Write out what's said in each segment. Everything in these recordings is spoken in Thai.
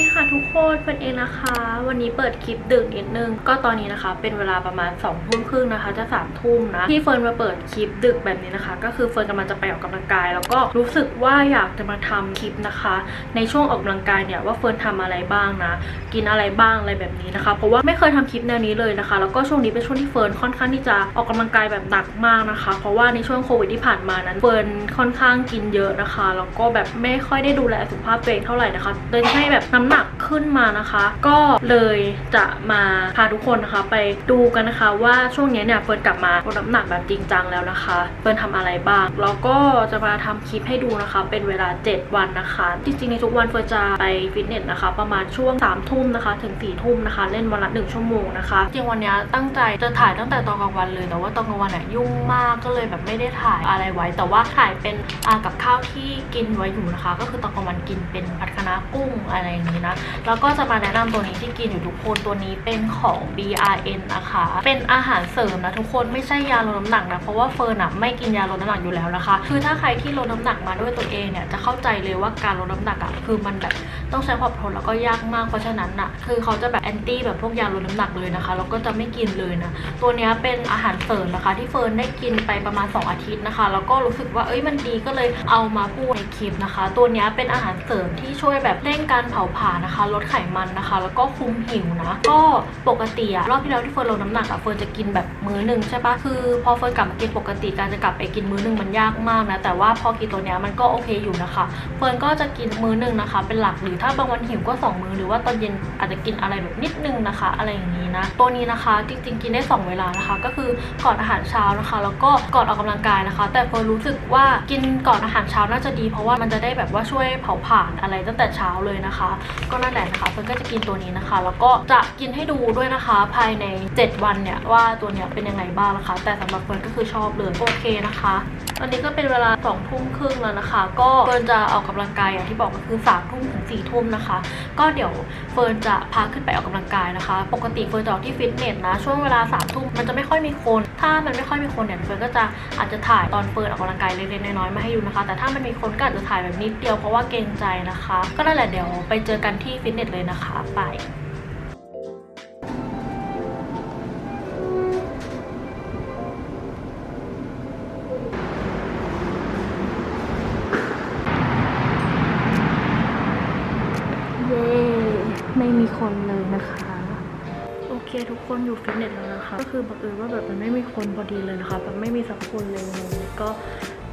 ดีค่ะทุกคนเป็นเองนะคะ วันนี้เปิดคลิปดึกนิดนึง ก็ตอนนี้นะคะ เป็นเวลาประมาณ2องทุ่มครึ่งนะคะ จะ3ามทุ่มนะที่เฟิร์นมาเปิดคลิปดึกแบบนี้นะคะ ก็คือเฟิร์นกำลังจะไปออกกำลังกาย แล้วก็รู้สึกว่าอยากจะมาทำคลิปนะคะ ในช่วงออกกำลังกายเนี่ยว่าเฟิร์นทำอะไรบ้างนะ กินอะไรบ้างอะไรแบบนี้นะคะ เพราะว่าไม่เคยทำคลิปแนวนี้เลยนะคะ แล้วก็ช่วงนี้เป็นช่วงที่เฟิร์นค่อนข้างที่จะออกกำลังกายแบบหนักมากนะคะ เพราะว่าในช่วงโควิดที่ผ่านมานั้นเฟิร์นค่อนข้างกินเยอะนะคะแล้วก็แบบไม่ค่อยได้ดูแลสุขภาพตัวเองเท่าไหร่นะคะเลยทำให้แบบน้ำหนักขึ้นมานะคะ ก็เลยจะมาพาทุกคนนะคะไปดูกันนะคะว่าช่วงนี้เนี่ยเฟิร์นกลับมาลดน้ำหนักแบบจริงจังแล้วนะคะเฟิร์นทำอะไรบ้างแล้วก็จะมาทำคลิปให้ดูนะคะ เป็นเวลา 7 วันนะคะจริงๆในทุกวันเฟิร์นจะไปฟิตเนสนะคะ ประมาณช่วง3ามทุ่มนะคะถึง4ี่ทุ่มนะคะ เล่นวันละ 1 ชั่วโมงนะคะจริงวันนี้ตั้งใจจะถ่ายตั้งแต่ตอนกลางวันเลยแต่ว่าตอนกลางวันอะยุ่งมากก็เลยแบบไม่ได้ถ่ายอะไรไว้ แต่ว่าถ่ายเป็นกับข้าวที่กินไว้อยู่นะคะ ก็คือตอนกลางวันกินเป็นผัดคะน้ากุ้งอะไรอย่างนี้นะ แล้วก็จะมาแนะนำตัวนี้ที่กินอยู่ทุกคนตัวนี้เป็นของ BRN นะคะ เป็นอาหารเสริมนะทุกคนไม่ใช่ยาลดน้ำหนักนะ เพราะว่าเฟิร์นอะไม่กินยาลดน้ำหนักอยู่แล้วนะคะ คือถ้าใครที่ลดน้ำหนักมาด้วยตัวเองเนี่ยจะเข้าใจเลยว่าการลดน้ำหนักอะคือมันแบบต้องใช้ความอดทนแล้วก็ยากมากเพราะฉะนั้นอะคือเขาจะแบบแอนตี้แบบพวกยาลดน้ำหนักเลยนะคะแล้วก็จะไม่กินเลยนะตัวนี้เป็นอาหารเสริมนะคะ ที่เฟิร์นได้กินไปประมาณ 2 อาทิตย์นะคะ แล้วก็รู้สึกว่าเอ้ยมันดีก็เลยเอามาพูดในคลิปนะคะ ตัวนี้เป็นอาหารเสริมที่ช่วยแบบเร่งการเผาผลานะคะ ลดไขมันนะคะ แล้วก็คุมหิวนะ ก็ปกติอะรอบที่แล้วที่เฟิร์นลดน้ำหนักอะเฟิร์นจะกินแบบมื้อหนึ่งใช่ปะคือพอเฟิร์นกลับมากินปกติการจะกลับไปกินมื้อหนึ่งมันยากมากนะ แต่ว่าพอกินตัวเนี้ยมันก็โอเคอยู่นะคะ เฟิร์นก็จะกินมื้อหนึ่งนะคะ เป็นหลักหรือถ้าบางวันหิวก็สองมื้อหรือว่าตอนเย็นอาจจะกินอะไรแบบนิดนึงนะคะ อะไรอย่างนี้นะตัวนี้นะคะจริงๆกินได้สองเวลานะคะ ก็คือก่อนอาหารเช้านะคะ แล้วก็ก่อนออกกำลังกายนะคะ แต่เฟิร์นรู้สึกว่ากินก่อนอาหารเช้าน่าจะดี เพราะว่ามันจะได้แบบว่าช่วยเผาผลาญอะไรตั้งแต่เช้าเลยนะคะก็นั่นแหละนะคะเฟิร์นก็จะกินตัวนี้นะคะ แล้วก็จะกินให้ดูด้วยนะคะ ภายใน 7 วันเนี่ยว่าตัวเนี้ยเป็นยังไงบ้างนะคะ แต่สำหรับเฟิร์นก็คือชอบเลยโอเคนะคะ ตอนนี้ก็เป็นเวลา2ทุ่มครึ่งแล้วนะคะ ก็เฟิร์นจะออกกำลังกายอย่างที่บอกก็คือ3ทุ่มถึง4ทุ่มนะคะ ก็เดี๋ยวเฟิร์นจะพาขึ้นไปออกกำลังกายนะคะ ปกติเฟิร์นจะออกที่ฟิตเนสนะ ช่วงเวลา3ามทุ่มมันจะไม่ค่อยมีคน ถ้ามันไม่ค่อยมีคนเนี่ยเฟิร์นก็จะอาจจะถ่ายตอนเฟิร์นออกกำลังกายเล็กๆน้อยๆมาให้ดูนะคะ แต่ถ้ามันมีคนก็อาจจะถ่ายแบบนิดเดียวเพราะว่าเกรงใจนะคะ ก็นั่นแหละเดี๋ยวไปเจอกันที่ฟิตเนสเลยนะคะ ไป เคทุกคนอยู่ฟิตเนสแล้วนะคะ ก็คือบังเอิญว่าแบบมันไม่มีคนพอดีเลยนะคะแบบไม่มีสักคนเลยงงก็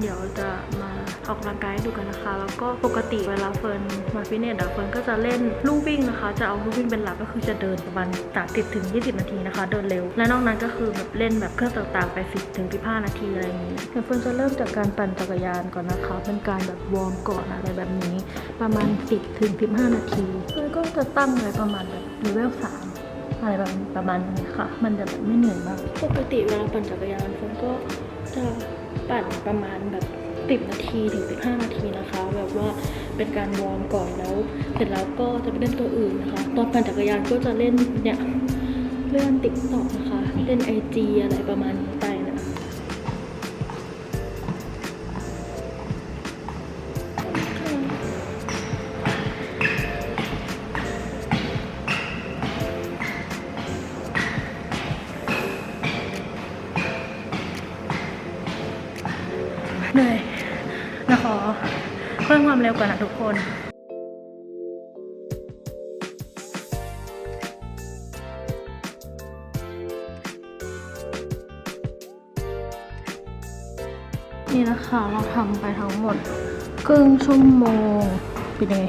เดี๋ยวจะมาออกกำลังกายให้ดูกันนะคะ แล้วก็ปกติเวลาเฟิร์นมาฟิตเนสอะเฟิร์นก็จะเล่นลู่วิ่งนะคะ จะเอาลู่วิ่งเป็นหลักก็คือจะเดินประมาณ30ถึง 20 นาทีนะคะ เดินเร็ว และนอกนั้นก็คือแบบเล่นแบบเครื่องต่างๆไป 10ถึง15 นาทีอะไรอย่างนี้เดี๋ยวเฟิร์นจะเริ่มจากการปั่นจักรยานก่อนนะคะ เป็นการแบบวอร์มก่อนอะไรแบบนี้ ประมาณ 10ถึง15 นาทีเฟิร์นก็จะตั้งไว้ประมาณแบบเลเวล3 อะไรแบบประมาณนี้ค่ะ มันจะแบบไม่เหนื่อยมาก ปกติเวลาปั่นจักรยานฝนก็จะปั่นประมาณแบบติบนาทีถึงติบห้านาทีนะคะ แบบว่าเป็นการวอร์มก่อนแล้ว เสร็จแล้วก็จะไปเล่นตัวอื่นนะคะ ตอนปั่นจักรยานก็จะเล่นเนี่ยเล่นติ๊กต็อกนะคะ เล่นไอจีอะไรประมาณนี้ไป เร็วก่อนนะทุกคน นี่นะคะเราทำไปทั้งหมดครึ่งชั่วโมงเป็นยังไง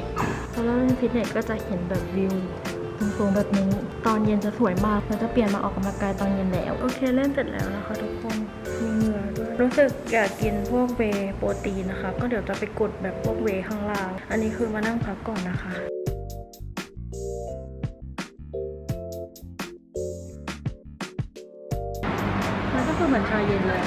ตอนแรกเล่นฟิตเนสก็จะเห็นแบบวิวสูงๆแบบนี้ ตอนเย็นจะสวยมากเราจะเปลี่ยนมาออกกำลังกายตอนเย็นแล้ว โอเคเล่นเสร็จแล้วนะคะทุกคน รู้สึกอยากกินพวกเวโปรตีนนะคะ ก็เดี๋ยวจะไปกดแบบพวกเวข้างล่าง อันนี้คือมานั่งพักก่อนนะคะมันก็คือเหมือนชาเย็นเลย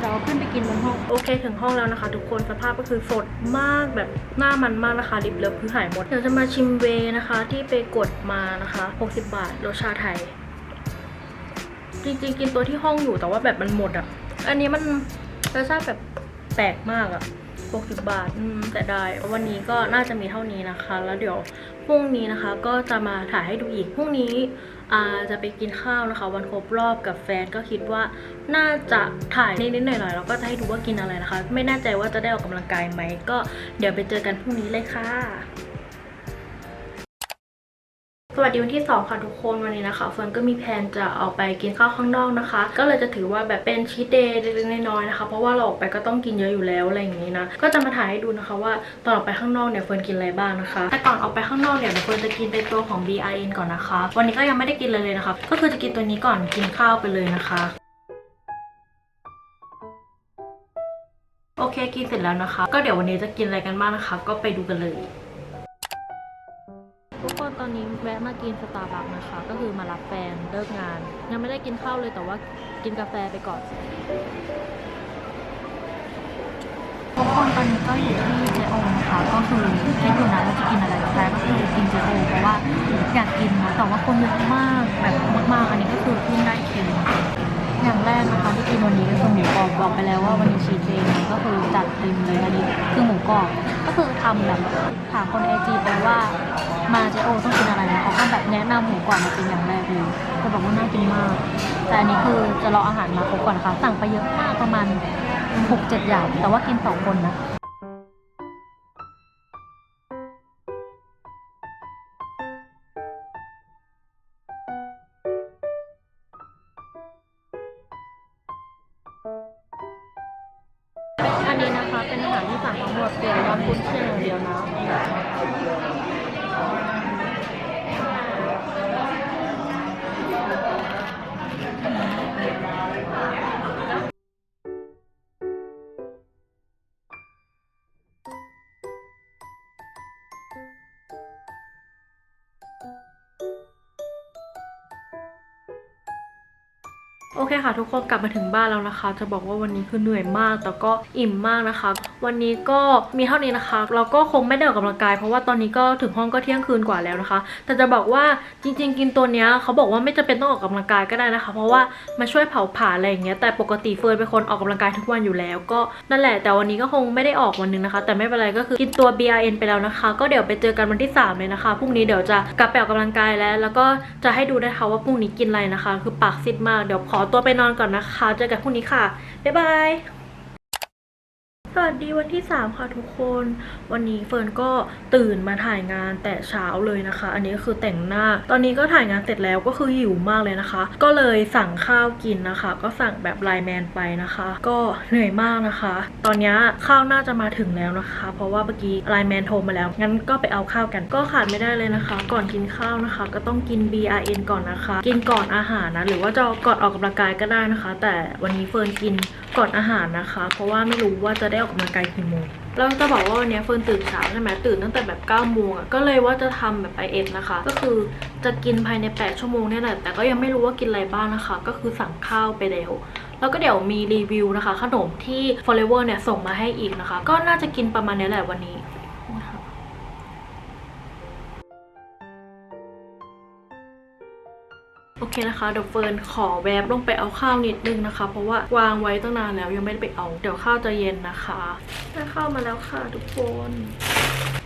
เราขึ้นไปกินบนห้อง โอเคถึงห้องแล้วนะคะ ทุกคนสภาพก็คือสดมากแบบหน้ามันมากนะคะลิปเลิฟคือหายหมด เดี๋ยวจะมาชิมเวนะคะ ที่ไปกดมานะคะ 60 บาทรสชาไทย จริงๆ กินตัวที่ห้องอยู่แต่ว่าแบบมันหมดอะ อันนี้มันรสชาติแบบแปลกมากอะ60บาทแต่ได้ วันนี้ก็น่าจะมีเท่านี้นะคะ แล้วเดี๋ยวพรุ่งนี้นะคะ ก็จะมาถ่ายให้ดูอีก พรุ่งนี้อาจะไปกินข้าวนะคะ วันครบรอบกับแฟนก็คิดว่าน่าจะถ่ายนิดๆหน่อยๆแล้วก็จะให้ดูว่ากินอะไรนะคะ ไม่แน่ใจว่าจะได้ออกกำลังกายไหม ก็เดี๋ยวไปเจอกันพรุ่งนี้เลยค่ะ วัสดีวันที่ 2 ค่ะทุกคนวันนี้นะคะเฟิร์นก็มีแผนจะออกไปกินข้าวข้างนอกนะคะ ก็เลยจะถือว่าแบบเป็นชีตเดย์เล็กๆน้อยๆนะคะ เพราะว่าเราออกไปก็ต้องกินเยอะอยู่แล้วอะไรอย่างนี้นะ ก็จะมาถ่ายให้ดูนะคะว่าตอนออกไปข้างนอกเนี่ยเฟิร์นกินอะไรบ้างนะคะ แต่ก่อนออกไปข้างนอกเนี่ยเดี๋ยวเฟิร์นจะกินเป็นตัวของ BRN ก่อนนะคะ วันนี้ก็ยังไม่ได้กินเลยเลยนะคะ ก็คือจะกินตัวนี้ก่อนกินข้าวไปเลยนะคะโอเคกินเสร็จแล้วนะคะ ก็เดี๋ยววันนี้จะกินอะไรกันบ้างนะคะ ก็ไปดูกันเลย อนนี้แวะมากินสตาร์บัคนะคะ ก็คือมารับแฟนเลิกงาน ยังไม่ได้กินข้าวเลยแต่ว่ากินกาแฟไปก่อนทุกคนตอนนี้ก็อยู่ที่เจโอนะคะก็คือคิดอยู่นะว่าจะกินอะไรกาแฟก็คือกินเจโอเพราะว่าอยากกินนะแต่ว่าคนเยอะมากแบบมากๆ อันนี้ก็คือเพิ่งได้คิว อย่างแรกนะคะที่กินวันนี้ก็คือหมูกรอบบอกไปแล้วว่าวันนี้ชีเจนก็คือจัดเต็มเลยอันนี้คือหมูกรอบก็คือทำแบบถามคนไอจีไปว่ามาเจโอต้องกินอะไรนะเขาก็แบบแนะนำหมูกรอบมาเป็นอย่างแรกเลยจะบอกว่าน่ากินมาก แต่อันนี้คือจะรออาหารมาครบก่อนนะคะสั่งไปเยอะมากประมาณหกเจ็ดอย่างแต่ว่ากินสองคนนะ ที่สั่งทั้งหมดเปลี่ยน ค่ะทุกคนกลับมาถึงบ้านแล้วนะคะ จะบอกว่าวันนี้คือเหนื่อยมากแต่ก็อิ่มมากนะคะ วันนี้ก็มีเท่านี้นะคะ เราก็คงไม่ได้ออกกำลังกาย เพราะว่าตอนนี้ก็ถึงห้องก็เที่ยงคืนกว่าแล้วนะคะ แต่จะบอกว่าจริง ๆ กินตัวเนี้ยเขาบอกว่าไม่จำเป็นต้องออกกำลังกายก็ได้นะคะ เพราะว่ามาช่วยเผาผลาญอะไรอย่างเงี้ยแต่ปกติเฟิร์นเป็นคนออกกำลังกายทุกวันอยู่แล้ว ก็นั่นแหละแต่วันนี้ก็คงไม่ได้ออกวันหนึงนะคะ แต่ไม่เป็นไรก็คือกินตัว BRN ไปแล้วนะคะ ก็เดี๋ยวไปเจอกันวันที่สามเลยนะคะพรุ่งนี้เดี๋ยวจะกลับไปออกกำลังกายแล้ว แล้วก็จะให้ดูได้ค่ะว่าพรุ่งนี้กินอะไรนะคะ คือปากซิดมากเดี๋ยวขอตัวไปนอนก่อนนะคะ เจอกันพรุ่งนี้ค่ะ บ๊ายบาย วัสดีวันที่ 3 ค่ะทุกคน วันนี้เฟิร์นก็ตื่นมาถ่ายงานแต่เช้าเลยนะคะ อันนี้ก็คือแต่งหน้า ตอนนี้ก็ถ่ายงานเสร็จแล้วก็คือหิวมากเลยนะคะ ก็เลยสั่งข้าวกินนะคะ ก็สั่งแบบไลแมนไปนะคะ ก็เหนื่อยมากนะคะ ตอนนี้ข้าวน่าจะมาถึงแล้วนะคะ เพราะว่าเมื่อกี้ไลแมนโทรมาแล้ว งั้นก็ไปเอาข้าวกัน ก็ขาดไม่ได้เลยนะคะ ก่อนกินข้าวนะคะ ก็ต้องกิน BRN ก่อนนะคะ กินก่อนอาหารนะ หรือว่าจะก่อนออกกำลังกายก็ได้นะคะ แต่วันนี้เฟิร์นกิน ก่อนอาหารนะคะ เพราะว่าไม่รู้ว่าจะได้ออกกำลังกายกี่โมงเราจะบอกว่าวันนี้เฟิร์นตื่นเช้าใช่ไหมตื่นตั้งแต่แบบ9ก้าโมงอะก็เลยว่าจะทำแบบไปเอ็ดนะคะ ก็คือจะกินภายใน 8 ชั่วโมงเนี่ยแหละแต่ก็ยังไม่รู้ว่ากินอะไรบ้างนะคะ ก็คือสั่งข้าวไปแล้วแล้วก็เดี๋ยวมีรีวิวนะคะ ขนมที่ Forever เนี่ยส่งมาให้อีกนะคะ ก็น่าจะกินประมาณนี้แหละวันนี้ โอเคนะคะเดี๋ยวเฟิร์นขอแวบลงไปเอาข้าวนิดนึงนะคะ เพราะว่าวางไว้ตั้งนานแล้วยังไม่ได้ไปเอา เดี๋ยวข้าวจะเย็นนะคะได้ข้าวมาแล้วค่ะทุกคน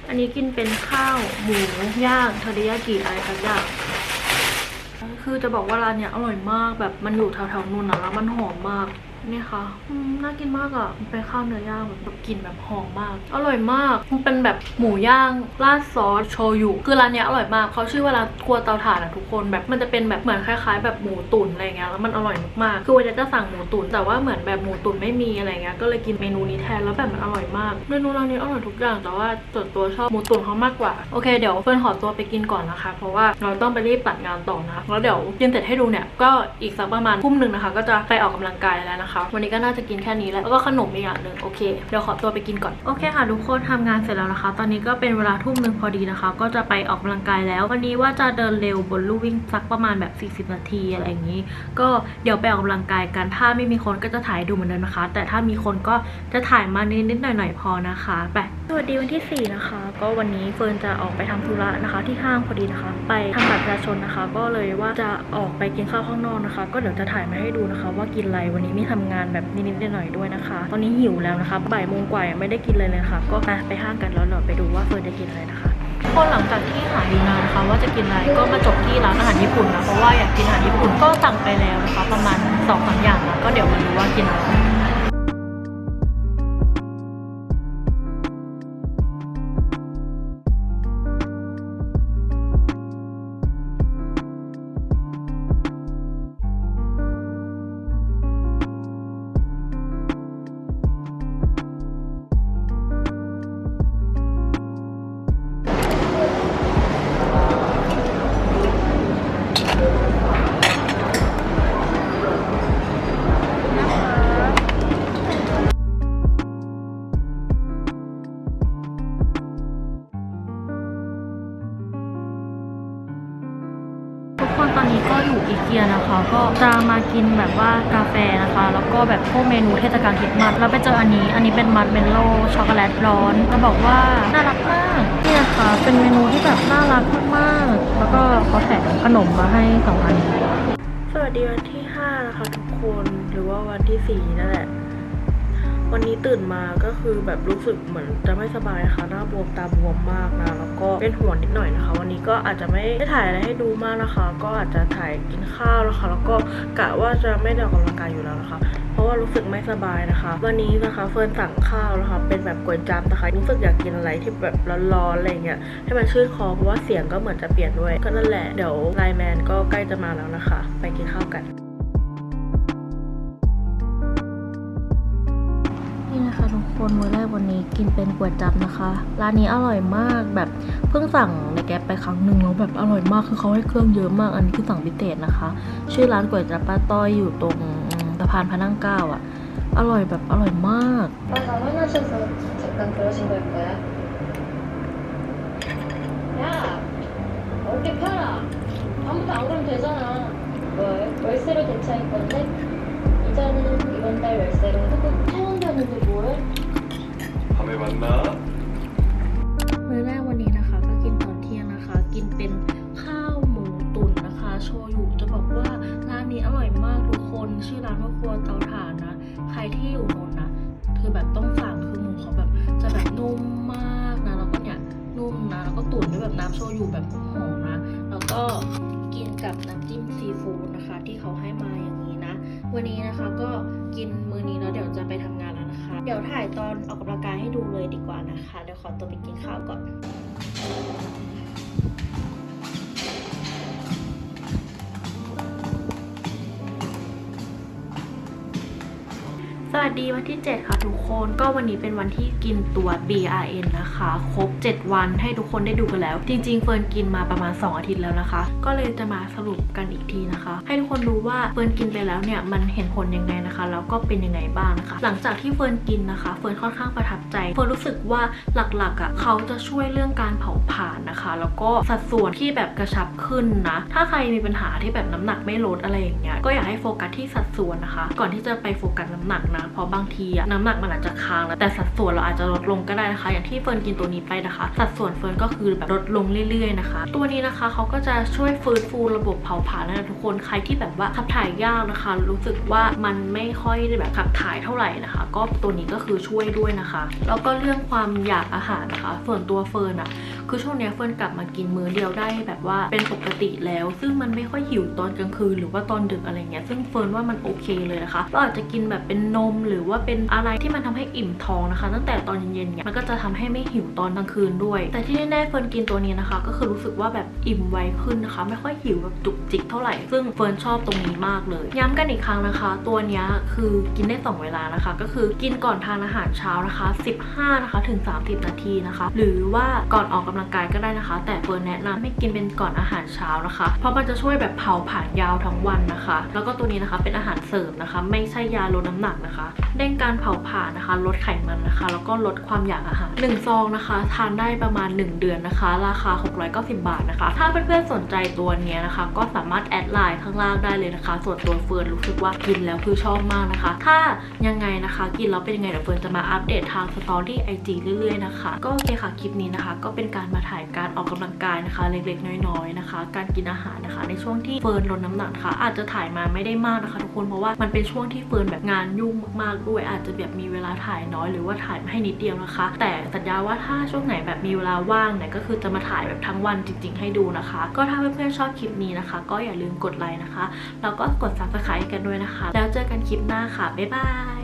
อันนี้กินเป็นข้าวหมูย่างเทอริยากิอะไรสักอย่างคือจะบอกว่าร้านเนี้ยอร่อยมากแบบมันอยู่แถวๆนู่นนะแล้วมันหอมมากเนี่ยค่ะน่ากินมากอะมันเป็นข้าวเนื้อย่างแบบกลิ่นแบบหอมมาก อร่อยมาก มันเป็นแบบหมูย่างราดซอสโชยุ คือร้านเนี้ยอร่อยมาก เขาชื่อว่าร้านครัวเตาถ่านอะทุกคน แบบมันจะเป็นแบบเหมือนคล้าย ๆ แบบหมูตุ๋นอะไรเงี้ย แล้วมันอร่อยมากๆ คือวันนี้จะสั่งหมูตุ๋น แต่ว่าเหมือนแบบหมูตุ๋นไม่มีอะไรเงี้ย ก็เลยกินเมนูนี้แทน แล้วแบบมันอร่อยมาก เมนูร้านนี้อร่อยทุกอย่าง แต่ว่าส่วนตัวชอบหมูตุ๋นเขามากกว่า โอเค เดี๋ยวเฟิร์นขอตัวไปกินก่อนนะคะ เพราะว่าเราต้องไปรีบตัดงานต่อนะ แล้วเดี๋ยวกินเสร็จให้ดูเนี่ย ก็อีกสักประมาณทุ่มหนึ่งนะคะ ก็จะไปออกกำลังกายแล้วนะคะวันนี้ก็น่าจะกินแค่นี้แล้วแล้วก็ขนมอีกอย่างหนึ่งโอเคเดี๋ยวขอตัวไปกินก่อนโอเคค่ะทุกคนทำงานเสร็จแล้วนะคะ ตอนนี้ก็เป็นเวลาทุ่มหนึ่งพอดีนะคะ ก็จะไปออกกำลังกายแล้ว วันนี้ว่าจะเดินเร็วบนลู่วิ่งสักประมาณแบบ 40 นาทีอะไรอย่างนี้ ก็เดี๋ยวไปออกกำลังกายกันถ้าไม่มีคนก็จะถ่ายดูเหมือนเดิมนะคะ แต่ถ้ามีคนก็จะถ่ายมานิดๆหน่อยๆพอนะคะไป วัสดีวันที่ 4 นะคะ ก็วันนี้เฟิร์นจะออกไปทำธุระนะคะ ที่ห้างพอดีนะคะ ไปทำบัตรประชาชนนะคะ ก็เลยว่าจะออกไปกินข้าวข้างนอกนะคะ ก็เดี๋ยวจะถ่ายมาให้ดูนะคะ ว่ากินอะไรวันนี้มีทำงานแบบนิดๆหน่อยๆด้วยนะคะ ตอนนี้หิวแล้วนะคะบ่ายโมงกว่ายังไม่ได้กินเลยเลยนะคะก็ไปไปห้างกันแล้วเราไปดูว่าเฟิร์นจะกินอะไรนะคะพอหลังจากที่หาดีนานนะคะ ว่าจะกินอะไรก็มาจบที่ร้านอาหารญี่ปุ่นนะเพราะว่าอยากกินอาหารญี่ปุ่นก็สั่งไปแล้วนะคะ ประมาณสองสามอย่างนะก็เดี๋ยวมาดูว่ากินอะไร แบบว่ากาแฟนะคะ แล้วก็แบบพวกเมนูเทศกาลคริสต์มาสแล้วไปเจออันนี้ อันนี้เป็นมัดเมลโล่ช็อกโกแลตร้อนจะบอกว่าน่ารักมากนี่นะคะเป็นเมนูที่แบบน่ารักมากๆแล้วก็เขาแถมขนมมาให้สองอันสวัสดีวันที่ 5 นะคะทุกคนหรือว่าวันที่ 4 นั่นแหละ วันนี้ตื่นมาก็คือแบบรู้สึกเหมือนจะไม่สบายนะคะหน้าบวมตาบวมมากนะแล้วก็เป็นห่วงนิดหน่อยนะคะ วันนี้ก็อาจจะไม่ได้ถ่ายอะไรให้ดูมากนะคะ ก็อาจจะถ่ายกินข้าวนะคะ แล้วก็กะว่าจะไม่ได้ออกกำลังกายอยู่แล้วนะคะ เพราะว่ารู้สึกไม่สบายนะคะ วันนี้นะคะเฟิร์นสั่งข้าวนะคะ เป็นแบบก๋วยจั๊บนะคะรู้สึกอยากกินอะไรที่แบบร้อนๆอะไรเงี้ยให้มันชื่นคอเพราะว่าเสียงก็เหมือนจะเปลี่ยนด้วยก็นั่นแหละเดี๋ยวไลแมนก็ใกล้จะมาแล้วนะคะ ไปกินข้าวกัน คนมื้อแรกวันนี้กินเป็นก๋วยจั๊บนะคะ ร้านนี้อร่อยมากแบบเพิ่งสั่งในแก๊ปไปครั้งหนึ่งแล้วแบบอร่อยมากคือเขาให้เครื่องเยอะมากอันนี้คือสั่งพิเศษนะคะ ชื่อร้านก๋วยจั๊บป้าต้อยอยู่ตรงสะพานพระนั่งเก้าอะ อร่อยแบบอร่อยมาก 아, 남원하셔서 잠깐 그러신 걸 거야? 야, 어깨 펴라. 아무도 안 그러면 되잖아. 뭘? 월세로 대차할 건데? 이자는 이번 달 월세로 하고 퇴원되는데 뭘? 밤에 만나. มื้อแรกวันนี้นะคะ ก็กินตอนเที่ยงนะคะ กินเป็นข้าวหมูตุ๋นนะคะ โชยุจะบอกว่าร้านนี้อร่อยมากทุกคน ชื่อร้านว่าครัวเตาถ่านนะ ใครที่อยู่นนท์นะ คือแบบต้องสั่งคือหมูเขาแบบจะแบบนุ่มมากนะ แล้วก็เนี่ยนุ่มนะ แล้วก็ตุ๋นด้วยแบบน้ำโชยุแบบหอมนะ แล้วก็กินกับน้ำจิ้มซีฟู้ดนะคะ ที่เขาให้มาอย่างนี้นะ วันนี้นะคะก็กินมื้อนี้แล้วเดี๋ยวจะไปทำงานแล้วนะคะ เดี๋ยวถ่ายตอนออกกำลังกายให้ดูเลยดีกว่านะคะ เดี๋ยวขอตัวไปกินข้าวก่อน สวัสดีวันที่ 7 ค่ะทุกคนก็วันนี้เป็นวันที่กินตัว BRN นะคะ ครบ 7 วันให้ทุกคนได้ดูกันแล้ว จริง ๆ เฟิร์นกินมาประมาณ 2 อาทิตย์แล้วนะคะ ก็เลยจะมาสรุปกันอีกทีนะคะ ให้ทุกคนรู้ว่าเฟิร์นกินไปแล้วเนี่ยมันเห็นผลยังไงนะคะ แล้วก็เป็นยังไงบ้างนะคะ หลังจากที่เฟิร์นกินนะคะ เฟิร์นค่อนข้างประทับใจ เฟิร์นรู้สึกว่าหลักๆอะเขาจะช่วยเรื่องการเผาผลาญนะคะ แล้วก็สัดส่วนที่แบบกระชับขึ้นนะ ถ้าใครมีปัญหาที่แบบน้ำหนักไม่ลดอะไรอย่างเงี้ยก็อยากให้โฟกัสที่สัดส่วนนะคะ ก่อนที่จะไปโฟกัสน้ำหนักนะเพราะบางทีอะน้ำหนักมันอาจจะค้างแล้วแต่สัดส่วนเราอาจจะลดลงก็ได้นะคะ อย่างที่เฟิร์นกินตัวนี้ไปนะคะ สัดส่วนเฟิร์นก็คือแบบลดลงเรื่อยๆนะคะ ตัวนี้นะคะเขาก็จะช่วยฟื้นฟูระบบเผาผลาญนะทุกคนใครที่แบบว่าขับถ่ายยากนะคะ รู้สึกว่ามันไม่ค่อยได้แบบขับถ่ายเท่าไหร่นะคะ ก็ตัวนี้ก็คือช่วยด้วยนะคะ แล้วก็เรื่องความอยากอาหารนะคะ ส่วนตัวเฟิร์นอะ คือช่วงเนี้ยเฟิร์นกลับมากินมื้อเดียวได้แบบว่าเป็นปกติแล้ว ซึ่งมันไม่ค่อยหิวตอนกลางคืนหรือว่าตอนดึกอะไรเงี้ยซึ่งเฟิร์นว่ามันโอเคเลยนะคะเราอาจจะกินแบบเป็นนมหรือว่าเป็นอะไรที่มันทำให้อิ่มท้องนะคะ ตั้งแต่ตอนเย็นๆเนี่ยมันก็จะทำให้ไม่หิวตอนกลางคืนด้วย แต่ที่แน่ๆเฟิร์นกินตัวนี้นะคะ ก็คือรู้สึกว่าแบบอิ่มไวขึ้นนะคะ ไม่ค่อยหิวแบบจุกจิกเท่าไหร่ซึ่งเฟิร์นชอบตรงนี้มากเลย ย้ำกันอีกครั้งนะคะ ตัวนี้คือกินได้สองเวลานะคะ ก็คือกินก่อนทานอาหารเช้านะคะ 15นะคะถึง 30 นาทีนะคะ หรือว่าก่อนออกกำลังลังกายก็ได้นะคะ แต่เฟิร์นแนะนำไม่กินเป็นก่อนอาหารเช้านะคะ เพราะมันจะช่วยแบบเผาผลาญยาวทั้งวันนะคะ แล้วก็ตัวนี้นะคะเป็นอาหารเสริมนะคะ ไม่ใช่ยาลดน้ำหนักนะคะเร่งการเผาผลาญนะคะ ลดไขมันนะคะ แล้วก็ลดความอยากอาหารหนึ่งซองนะคะ ทานได้ประมาณ 1 เดือนนะคะ ราคา 690 บาทนะคะ ถ้าเพื่อนๆสนใจตัวนี้นะคะ ก็สามารถแอดไลน์ข้างล่างได้เลยนะคะ ส่วนตัวเฟิร์นรู้สึกว่ากินแล้วคือชอบมากนะคะ ถ้ายังไงนะคะ กินแล้วเป็นยังไงเดี๋ยวเฟิร์นจะมาอัปเดตทางสตอรี่ไอจีเรื่อยๆนะคะ ก็โอเคค่ะคลิปนี้นะคะ ก็เป็นการมาถ่ายการออกกำลังกายนะคะ เล็กๆ น้อยๆนะคะ การกินอาหารนะคะ ในช่วงที่เฟิร์นลดน้ำหนักนะคะอาจจะถ่ายมาไม่ได้มากนะคะ ทุกคนเพราะว่ามันเป็นช่วงที่เฟิร์นแบบงานยุ่งมากๆด้วย อาจจะแบบมีเวลาถ่ายน้อยหรือว่าถ่ายให้นิดเดียวนะคะ แต่สัญญาว่าถ้าช่วงไหนแบบมีเวลาว่างเนี่ยก็คือจะมาถ่ายแบบทั้งวันจริง ๆ ให้ดูนะคะ ก็ถ้าเพื่อนๆชอบคลิปนี้นะคะ ก็อย่าลืมกดไลค์นะคะแล้วก็กด subscribe กันด้วยนะคะ แล้วเจอกันคลิปหน้าค่ะบ๊ายบาย